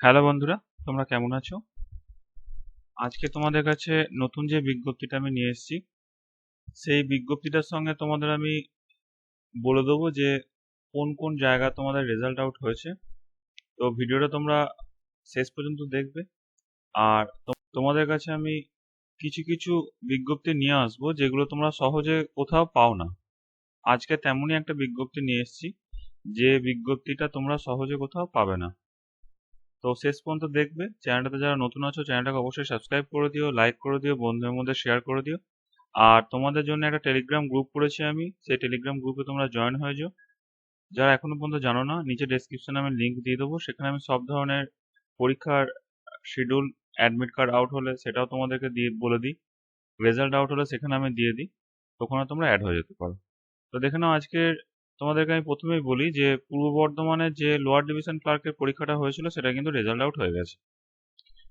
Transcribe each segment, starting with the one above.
Hello বন্ধুরা, তোমরা কেমন আছো? আজকে তোমাদের কাছে নতুন যে বিজ্ঞপ্তিটা আমি নিয়ে এসেছি, সেই বিজ্ঞপ্তিটার সঙ্গে তোমাদের আমি বলে দেবো যে কোন কোন জায়গা তোমাদের রেজাল্ট আউট হয়েছে। তো ভিডিওটা তোমরা শেষ পর্যন্ত দেখবে। আর তোমাদের কাছে আমি কিছু কিছু বিজ্ঞপ্তি নিয়ে আসব, যেগুলো তোমরা সহজে কোথাও পাও না। আজকে তেমনই একটা বিজ্ঞপ্তি নিয়ে এসেছি, যে বিজ্ঞপ্তিটা তোমরা সহজে কোথাও পাবে না। তো শেষ পর্যন্ত দেখবে। চ্যানেলটাতে যারা নতুন আছো, চ্যানেলটাকে অবশ্যই সাবস্ক্রাইব করে দিও লাইক করে দিও, বন্ধুদের মধ্যে শেয়ার করে দিও। আর তোমাদের জন্য একটা টেলিগ্রাম গ্রুপ করেছি আমি। সেই টেলিগ্রাম গ্রুপে তোমরা জয়েন হয়ে যাও। যারা এখনও পর্যন্ত জানো না, নিচে ডেসক্রিপশনে আমি লিঙ্ক দিয়ে দেবো। সেখানে আমি সব ধরনের পরীক্ষার শিডিউল অ্যাডমিট কার্ড আউট হলে সেটাও তোমাদেরকে দিয়ে, বলে দিই। রেজাল্ট আউট হলে সেখানে আমি দিয়ে দিই। ওখানে তোমরা অ্যাড হয়ে যেতে পারো। তো দেখে নাও আজকের তোমাদেরকে আমি প্রথমেই বলি যে, পূর্ব বর্ধমানের যে লোয়ার ডিভিশন ক্লার্কের পরীক্ষাটা হয়েছিল, সেটা কিন্তু রেজাল্ট আউট হয়ে গেছে।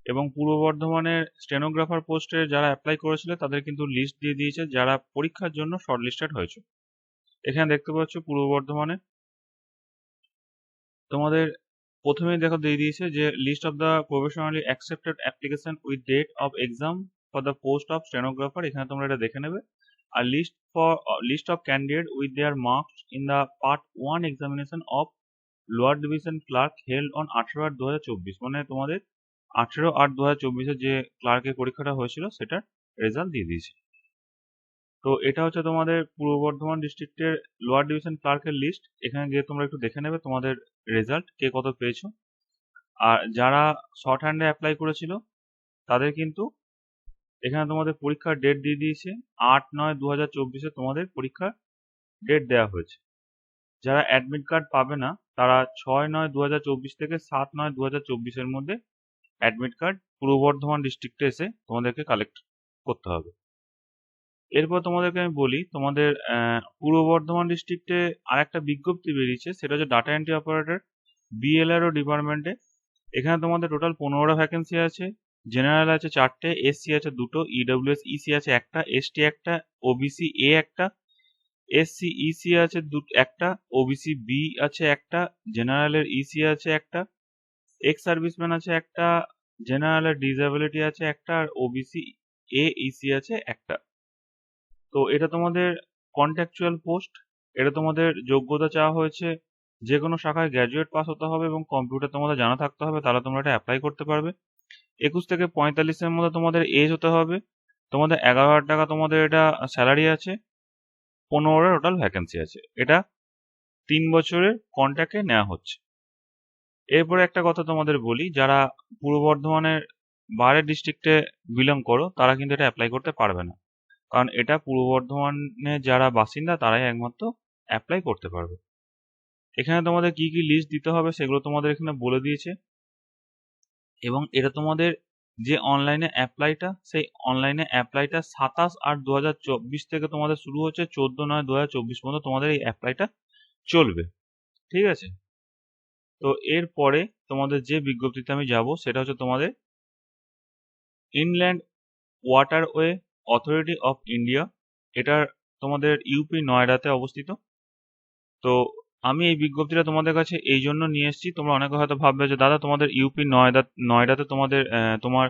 এবং পূর্ব বর্ধমানের স্টেনোগ্রাফার পোস্টে যারা অ্যাপ্লাই করেছিল, তাদের কিন্তু লিস্ট দিয়ে দিয়েছে, যারা পরীক্ষার জন্য শর্ট লিস্টেড হয়েছে। এখানে দেখতে পাচ্ছ পূর্ব বর্ধমানে। তোমাদের প্রথমেই দেখো দিয়ে দিয়েছে যে list of the professionally accepted application with date of exam for the post of stenographer এখানে তোমরা এটা দেখে নেবে। আর list for list of candidate with their marks in the part one examination of lower division clerk held on আঠেরো আট দু মানে তোমাদের আঠেরো আট দু হাজার যে ক্লার্কের পরীক্ষাটা হয়েছিল, সেটার রেজাল্ট দিয়ে দিয়েছে। তো এটা হচ্ছে তোমাদের পূর্ব বর্ধমান ডিস্ট্রিক্টের লোয়ার ডিভিশন ক্লার্কের লিস্ট এখানে গিয়ে তোমরা একটু দেখে নেবে তোমাদের রেজাল্ট কে কত পেয়েছ। আর যারা শর্ট হ্যান্ডে অ্যাপ্লাই করেছিল, তাদের কিন্তু এখানে তোমাদের পরীক্ষার ডেট দিয়ে দিয়েছে। আট নয় দু হাজার চব্বিশে তোমাদের পরীক্ষার ডেট দেওয়া হয়েছে। যারা অ্যাডমিট কার্ড পাবে না, তারা ছয় নয় দু হাজার চব্বিশ থেকে সাত নয় দু হাজার চব্বিশের মধ্যে অ্যাডমিট কার্ড পূর্ব বর্ধমান ডিস্ট্রিক্টে এসে তোমাদেরকে কালেক্ট করতে হবে। এরপর তোমাদেরকে আমি বলি, তোমাদের পূর্ব বর্ধমান ডিস্ট্রিক্টে আরেকটা বিজ্ঞপ্তি বেরিয়েছে, সেটা হচ্ছে ডাটা এন্ট্রি অপারেটর বিএলআরও ডিপার্টমেন্টে এখানে তোমাদের টোটাল পনেরোটা ভ্যাকেন্সি আছে। জেনারেল আছে চারটে এসসি আছে দুটো ইডব্লিউএস ইসি আছে একটা এসটি একটা ওবিসি এ একটা এসসি ইসি আছে দু- একটা ওবিসি বি আছে একটা জেনারেলের ইসি আছে একটা এক্স সার্ভিসম্যান আছে একটা জেনারেলের ডিসএবিলিটি আছে একটা, আর ওবিসি এ ইসি আছে একটা। তো এটা তোমাদের কন্ট্রাকচুয়াল পোস্ট এটা তোমাদের যোগ্যতা চাওয়া হয়েছে যে কোনো শাখায় গ্র্যাজুয়েট পাস হতে হবে এবং কম্পিউটার তোমাদের জানা থাকতে হবে, তাহলে তোমরা এটা অ্যাপ্লাই করতে পারবে। একুশ থেকে পঁয়তাল্লিশের মধ্যে তোমাদের এজ হতে হবে। তোমাদের এগারো হাজার টাকা তোমাদের এটা স্যালারি আছে পনেরোটা টোটাল ভ্যাকেন্সি আছে। এটা তিন বছরের কন্ট্যাক্টে নেওয়া হচ্ছে। এরপরে একটা কথা তোমাদের বলি, যারা পূর্ব বর্ধমানের বাইরের ডিস্ট্রিক্টে বিলং করো, তারা কিন্তু এটা অ্যাপ্লাই করতে পারবে না। কারণ এটা পূর্ব বর্ধমানে যারা বাসিন্দা, তারাই একমাত্র অ্যাপ্লাই করতে পারবে। এখানে তোমাদের কি কি লিস্ট দিতে হবে, সেগুলো তোমাদের এখানে বলে দিয়েছে। এবং এটা তোমাদের যে অনলাইনে অ্যাপ্লাইটা সেই অনলাইনে অ্যাপ্লাইটা সাতাশ আট দু হাজার চব্বিশ থেকে তোমাদের শুরু হচ্ছে চোদ্দ নয় দু হাজার চব্বিশ পর্যন্ত তোমাদের এই অ্যাপ্লাইটা চলবে। ঠিক আছে? তো এরপরে তোমাদের যে বিজ্ঞপ্তিতে আমি যাব, সেটা হচ্ছে তোমাদের inland waterway authority of India এটার তোমাদের ইউপি নয়ডাতে অবস্থিত। তো আমি এই বিজ্ঞপ্তিটা তোমাদের কাছে এই জন্য নিয়ে এসেছি। তোমরা অনেকে হয়তো ভাববে যে, দাদা, তোমাদের ইউপি নয়ডা, নয়ডাতে তোমাদের তোমার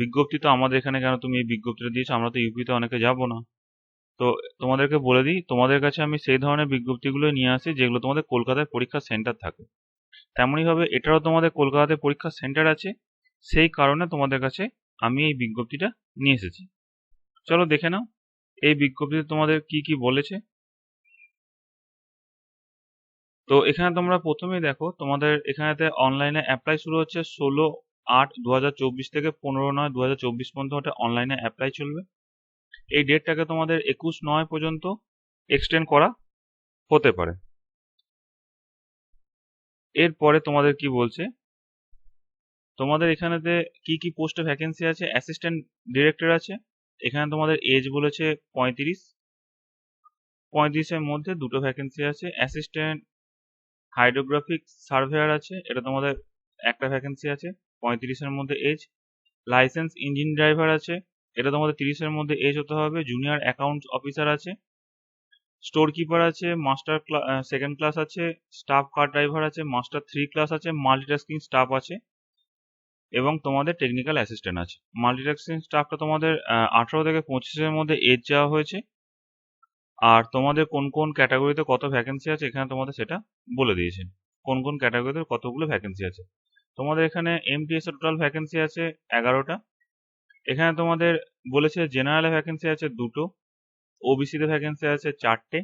বিজ্ঞপ্তি তো আমাদের এখানে কেন তুমি এই বিজ্ঞপ্তিটা দিয়েছ? আমরা তো ইউপিতে অনেকে যাব না। তো তোমাদেরকে বলে দিই, তোমাদের কাছে আমি সেই ধরনের বিজ্ঞপ্তিগুলো নিয়ে আসি, যেগুলো তোমাদের কলকাতায় পরীক্ষা সেন্টার থাকে। তেমনই ভাবে এটারও তোমাদের কলকাতাতে পরীক্ষা সেন্টার আছে। সেই কারণে তোমাদের কাছে আমি এই বিজ্ঞপ্তিটা নিয়ে এসেছি। চলো দেখে নাও, এই বিজ্ঞপ্তিতে তোমাদের কি কি বলেছে। তো এখানে তোমরা প্রথমেই দেখো, তোমাদের এখানেতে অনলাইনে অ্যাপ্লাই শুরু হচ্ছে ষোলো আট দু থেকে পনেরো নয় দু পর্যন্ত ওটা অনলাইনে অ্যাপ্লাই চলবে। এই ডেটটাকে তোমাদের একুশ নয় পর্যন্ত এক্সটেন্ড করা হতে পারে। এরপরে তোমাদের কি বলছে? তোমাদের এখানেতে কি কি পোস্টে ভ্যাকেন্সি আছে? অ্যাসিস্ট্যান্ট ডিরেক্টর আছে, এখানে তোমাদের এজ বলেছে পঁয়ত্রিশ। পঁয়ত্রিশের মধ্যে দুটো ভ্যাকেন্সি আছে। অ্যাসিস্ট্যান্ট হাইড্রোগ্রাফিক সার্ভেয়ার আছে, এটা তোমাদের একটা ভ্যাকেন্সি আছে, পঁয়ত্রিশের মধ্যে এজ লাইসেন্স ইঞ্জিন ড্রাইভার আছে, এটা তোমাদের তিরিশের মধ্যে এজ হতে হবে জুনিয়র অ্যাকাউন্টস অফিসার আছে স্টোর কিপার আছে মাস্টার সেকেন্ড ক্লাস আছে স্টাফ কার ড্রাইভার আছে মাস্টার থ্রি ক্লাস আছে মাল্টিটাস্কিং স্টাফ আছে, এবং তোমাদের টেকনিক্যাল অ্যাসিস্ট্যান্ট আছে। মাল্টিটাস্কিং স্টাফটা তোমাদের আঠারো থেকে পঁচিশের মধ্যে এজ যাওয়া হয়েছে আর তোমাদের কোন কোন ক্যাটাগরিতে কত ভ্যাকেন্সি আছে, এখানে তোমাদের সেটা বলে দিয়েছে। কোন কোন ক্যাটাগরিতে কতগুলো ভ্যাকেন্সি আছে। তোমাদের এখানে এমটিএস এর টোটাল ভ্যাকেন্সি আছে এগারোটা। এখানে তোমাদের বলেছে জেনারেলে ভ্যাকেন্সি আছে দুটো। ওবিসিতে ভ্যাকেন্সি আছে চারটে।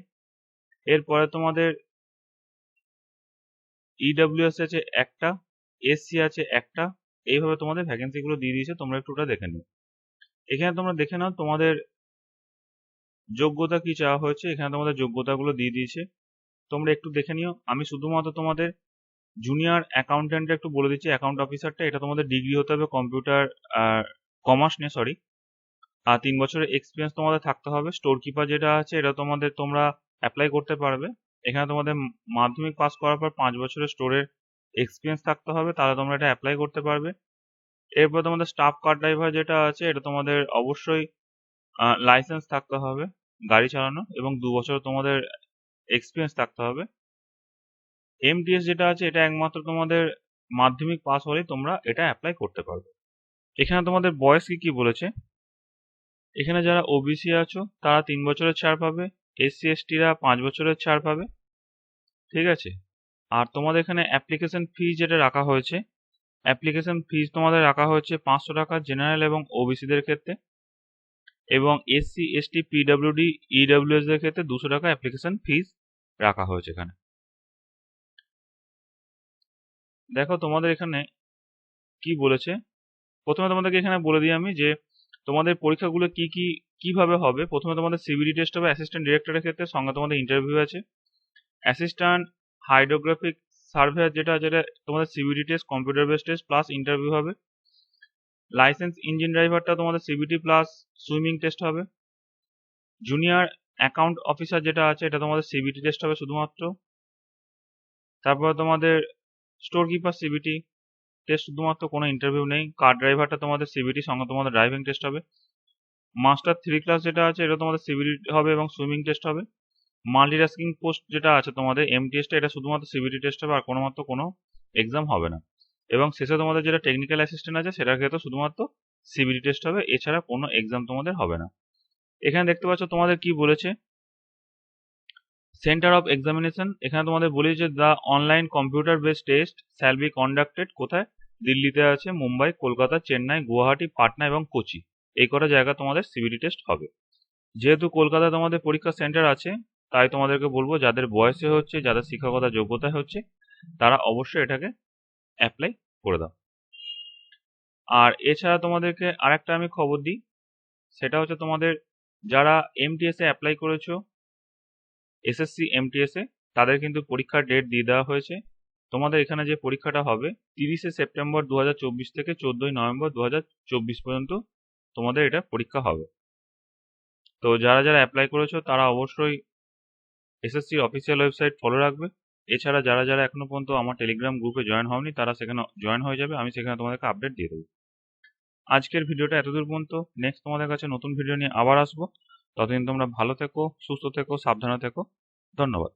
এরপরে তোমাদের ইডাব্লিউএস আছে একটা এসসি আছে একটা। এইভাবে তোমাদের ভ্যাকেন্সিগুলো দিয়ে দিয়েছে, তোমরা একটু ওটা দেখে নিও। এখানে তোমরা দেখে নাও তোমাদের যোগ্যতা কি চাওয়া হয়েছে? এখানে তোমাদের যোগ্যতাগুলো দিয়ে দিয়েছে। তোমরা একটু দেখে নিও। আমি শুধুমাত্র তোমাদের জুনিয়র অ্যাকাউন্ট্যান্টটা একটু বলে দিচ্ছি। অ্যাকাউন্ট অফিসারটা এটা তোমাদের ডিগ্রি হতে হবে কম্পিউটার কমার্স নিয়ে সরি আর তিন বছরের এক্সপিরিয়েন্স তোমাদের থাকতে হবে। স্টোর কিপার যেটা আছে, এটা তোমাদের তোমরা অ্যাপ্লাই করতে পারবে। এখানে তোমাদের মাধ্যমিক পাস করার পর পাঁচ বছরের স্টোরের এক্সপিরিয়েন্স থাকতে হবে। তাহলে তোমরা এটা অ্যাপ্লাই করতে পারবে। এরপর তোমাদের স্টাফ কার ড্রাইভার যেটা আছে, এটা তোমাদের অবশ্যই লাইসেন্স থাকতে হবে। গাড়ি চালানো এবং দু বছর তোমাদের এক্সপিরিয়েন্স থাকতে হবে। এমটিএস যেটা আছে, এটা একমাত্র তোমাদের মাধ্যমিক পাস হলেই তোমরা এটা অ্যাপ্লাই করতে পারবে। এখানে তোমাদের বয়স কি কি বলেছে? এখানে যারা ওবিসি আছো, তারা তিন বছরের ছাড় পাবে এসসি এসটিরা পাঁচ বছরের ছাড় পাবে। ঠিক আছে? আর তোমাদের এখানে অ্যাপ্লিকেশন ফি যেটা রাখা হয়েছে অ্যাপ্লিকেশন ফিজ তোমাদের রাখা হয়েছে পাঁচশো টাকা জেনারেল এবং ওবিসিদের ক্ষেত্রে। এবং এসসি এসটি পিডাব্লিউডি ইডাব্লিউএস দের ক্ষেত্রে দুশো টাকা অ্যাপ্লিকেশন ফিজ রাখা হয়েছে এখানে। দেখো তোমাদের এখানে কি বলেছে? প্রথমে তোমাদেরকে এখানে বলে দিই আমি যে, তোমাদের পরীক্ষাগুলো কি কি, কীভাবে হবে? প্রথমে তোমাদের সিবিডি টেস্ট হবে অ্যাসিস্ট্যান্ট ডিরেক্টরের ক্ষেত্রে সঙ্গে তোমাদের ইন্টারভিউ আছে। অ্যাসিস্ট্যান্ট হাইড্রোগ্রাফিক সার্ভেয়ার যেটা যেটা তোমাদের CBD test computer base test plus interview হবে। লাইসেন্স ইঞ্জিন ড্রাইভারটা তোমাদের সিবিটি প্লাস সুইমিং টেস্ট হবে। জুনিয়র অ্যাকাউন্ট অফিসার যেটা আছে, এটা তোমাদের সিবিটি টেস্ট হবে শুধুমাত্র। তারপর তোমাদের স্টোর কিপার সিবিটি টেস্ট শুধুমাত্র, কোনো ইন্টারভিউ নেই। কার ড্রাইভারটা তোমাদের সিবিটি সঙ্গে তোমাদের ড্রাইভিং টেস্ট হবে। মাস্টার থ্রি ক্লাস যেটা আছে, এটা তোমাদের সিবিটি হবে এবং সুইমিং টেস্ট হবে। মাল্টিটাস্কিং পোস্ট যেটা আছে তোমাদের এমটিএসটা এটা শুধুমাত্র সিবিটি টেস্ট হবে আর কোনো মাত্র কোনো এক্সাম হবে না। এবং শেষে তোমাদের যেটা টেকনিক্যাল অ্যাসিস্ট্যান্ট আছে সেটার ক্ষেত্রে শুধুমাত্র সিবিটি টেস্ট হবে, এছাড়া কোনো এক্সাম তোমাদের হবে না। এখানে দেখতে পাচ্ছ তোমাদের কি বলেছে? সেন্টার অফ এক্সামিনেশন এখানে তোমাদের বলি যে the online computer based test shall be conducted কোথায়? দিল্লিতে আছে, মুম্বাই, কলকাতা, চেন্নাই, গুয়াহাটি, পাটনা এবং কোচি। এই কটা জায়গা তোমাদের সিবিটি টেস্ট হবে। যেহেতু কলকাতায় তোমাদের পরীক্ষা সেন্টার আছে, তাই তোমাদেরকে বলব, যাদের বয়সে হচ্ছে, যাদের শিক্ষকতা যোগ্যতায় হচ্ছে, তারা অবশ্যই এটাকে অ্যাপ্লাই করে দাও। আর এছাড়া তোমাদেরকে আরেকটা আমি খবর দিই, সেটা হচ্ছে তোমাদের যারা এমটিএসে অ্যাপ্লাই করেছ এসএসসি এমটিএসে তাদের কিন্তু পরীক্ষার ডেট দিয়ে দেওয়া হয়েছে। তোমাদের এখানে যে পরীক্ষাটা হবে, তিরিশে সেপ্টেম্বর দু হাজার চব্বিশ থেকে চোদ্দই নভেম্বর দু হাজার চব্বিশ পর্যন্ত তোমাদের এটা পরীক্ষা হবে। তো যারা যারা অ্যাপ্লাই করেছ, তারা অবশ্যই এসএসসির অফিসিয়াল ওয়েবসাইট ফলো রাখবে। এছাড়া যারা যারা এখনও পর্যন্ত আমার টেলিগ্রাম গ্রুপে জয়েন হওনি, তারা সেখানে জয়েন হয়ে যাবে, আমি সেখানে তোমাদেরকে আপডেট দিয়ে দেবো। আজকের ভিডিওটা এতদূর পর্যন্ত। নেক্সট তোমাদের কাছে নতুন ভিডিও নিয়ে আবার আসব। ততদিন তোমরা ভালো থেকো, সুস্থ থেকো, সাবধানে থেকো। ধন্যবাদ।